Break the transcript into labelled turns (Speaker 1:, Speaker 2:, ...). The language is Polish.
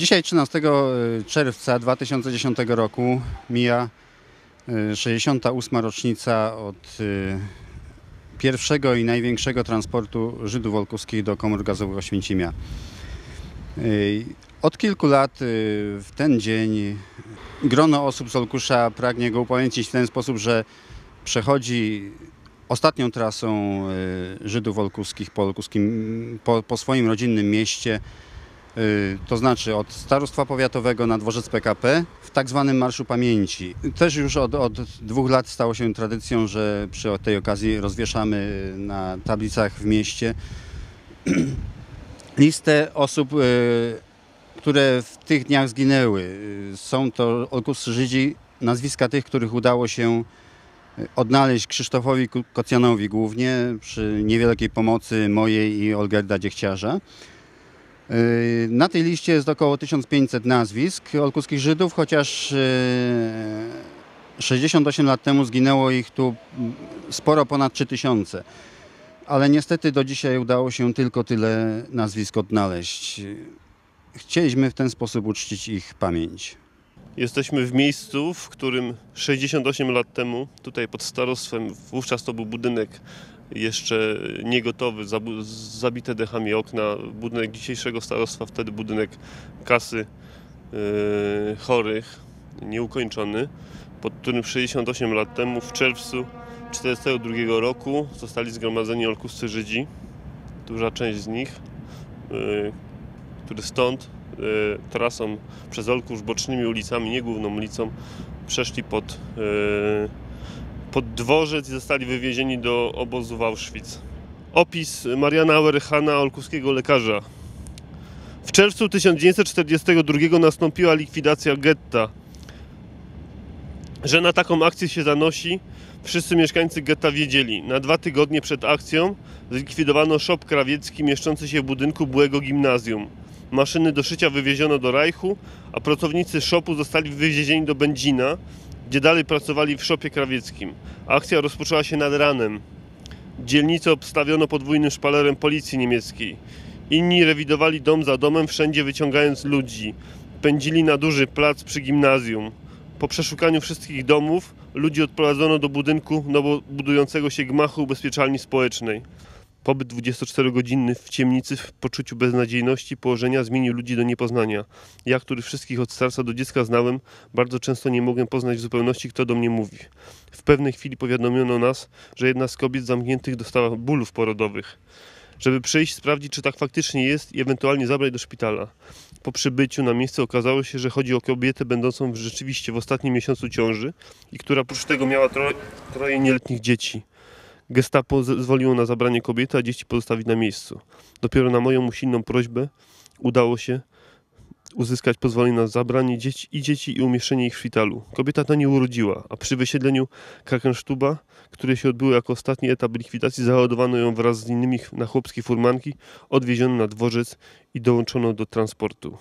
Speaker 1: Dzisiaj 13 czerwca 2010 roku mija y, 68. rocznica od y, pierwszego i największego transportu Żydów Wolkowskich do komór gazowych Oświęcimia. Od kilku lat w ten dzień grono osób z Olkusza pragnie go upamiętnić w ten sposób, że przechodzi ostatnią trasą Żydów Wolkuskich po, Olkuskim, po, po swoim rodzinnym mieście, to znaczy od Starostwa Powiatowego na dworzec PKP w tak zwanym Marszu Pamięci. Też już od, od dwóch lat stało się tradycją, że przy tej okazji rozwieszamy na tablicach w mieście listę osób, y, które w tych dniach zginęły. Y, Są to Olkuscy Żydzi, nazwiska tych, których udało się y, odnaleźć Krzysztofowi Kocjanowi głównie przy niewielkiej pomocy mojej i Olgerda Dziechciarza. Y, Na tej liście jest około 1500 nazwisk olkuskich Żydów, chociaż y, 68 lat temu zginęło ich tu mm, sporo ponad 3000. Ale niestety do dzisiaj udało się tylko tyle nazwisk odnaleźć. Chcieliśmy w ten sposób uczcić ich pamięć.
Speaker 2: Jesteśmy w miejscu, w którym 68 lat temu, tutaj pod starostwem, wówczas to był budynek jeszcze niegotowy, zabite dechami okna, budynek dzisiejszego starostwa, wtedy budynek kasy yy, chorych, nieukończony, pod którym 68 lat temu, w czerwcu 1942 roku zostali zgromadzeni olkuscy Żydzi, duża część z nich, yy, który stąd yy, trasą przez Olkusz bocznymi ulicami, nie główną ulicą, przeszli pod, e, pod dworzec i zostali wywiezieni do obozu w Auschwitz. Opis Mariana Auerhana, olkuskiego lekarza. W czerwcu 1942 nastąpiła likwidacja getta. Że na taką akcję się zanosi, wszyscy mieszkańcy getta wiedzieli. Na dwa tygodnie przed akcją zlikwidowano szop krawiecki mieszczący się w budynku byłego gimnazjum. Maszyny do szycia wywieziono do Rajchu, a pracownicy szopu zostali wywiezieni do Będzina, gdzie dalej pracowali w szopie krawieckim. Akcja rozpoczęła się nad ranem. Dzielnicę obstawiono podwójnym szpalerem policji niemieckiej. Inni rewidowali dom za domem, wszędzie wyciągając ludzi. Pędzili na duży plac przy gimnazjum. Po przeszukaniu wszystkich domów, ludzi odprowadzono do budynku nowo budującego się gmachu ubezpieczalni społecznej. Pobyt 24-godzinny w ciemnicy w poczuciu beznadziejności położenia zmienił ludzi do niepoznania. Ja, który wszystkich od starca do dziecka znałem, bardzo często nie mogłem poznać w zupełności, kto do mnie mówi. W pewnej chwili powiadomiono nas, że jedna z kobiet zamkniętych dostała bólów porodowych. Żeby przyjść, sprawdzić, czy tak faktycznie jest i ewentualnie zabrać do szpitala. Po przybyciu na miejsce okazało się, że chodzi o kobietę będącą rzeczywiście w ostatnim miesiącu ciąży i która oprócz tego miała troje, troje nieletnich dzieci. Gestapo zezwoliło na zabranie kobiety, a dzieci pozostawić na miejscu. Dopiero na moją usilną prośbę udało się uzyskać pozwolenie na zabranie dzieci i dzieci i umieszczenie ich w szpitalu. Kobieta ta nie urodziła, a przy wysiedleniu Krakensztuba, które się odbyło jako ostatni etap likwidacji, załadowano ją wraz z innymi na chłopskie furmanki, odwieziono na dworzec i dołączono do transportu.